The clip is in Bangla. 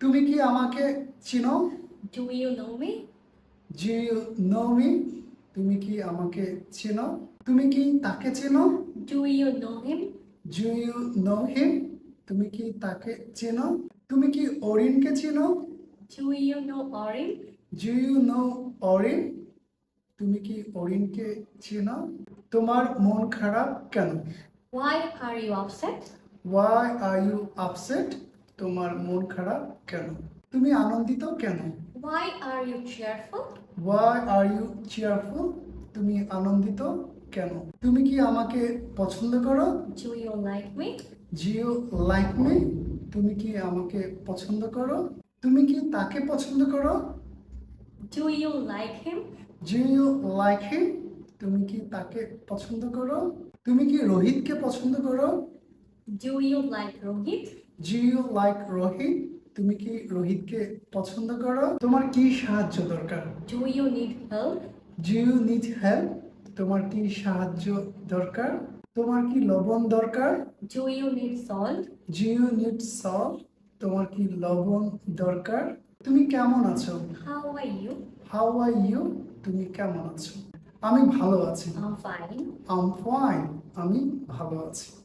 তুমি কি আমাকে চিনো? Do you know me? Do you know me তুমি কি আমাকে চেনো? তুমি কি তাকে চেনো? Do you know him? Do you know him তুমি কি তাকে চেনো? তুমি কি অরিনকে চেনো? Do you know Orin? Do you know Orin তুমি কি অরিনকে চেনো? তোমার মন খারাপ কেন? Why are you upset? Why are you upset তোমার মন খারাপ কেন? তুমি আনন্দিত কেন? Why are you cheerful? Why are you cheerful তুমি আনন্দিত কেন? তুমি কি আমাকে পছন্দ করো? Do you like me? Do you like me তুমি কি আমাকে পছন্দ করো? তুমি কি তাকে পছন্দ করো? Do you like him? Do you like him তুমি কি তাকে পছন্দ করো? তুমি কি রোহিতকে পছন্দ করো? Do you like Rohit? Do you like Rohit তুমি কি রোহিতকে পছন্দ করো? তোমার কি সাহায্য দরকার? Do you need help? Do you need help তোমার কি সাহায্য দরকার? তোমার কি লবণ দরকার? Do you need salt? Do you need salt তোমার কি লবণ দরকার? তুমি কেমন আছো? How are you? How are you তুমি কেমন আছো? আমি ভালো আছি। I'm fine. আম ফাইন আমি ভালো আছি।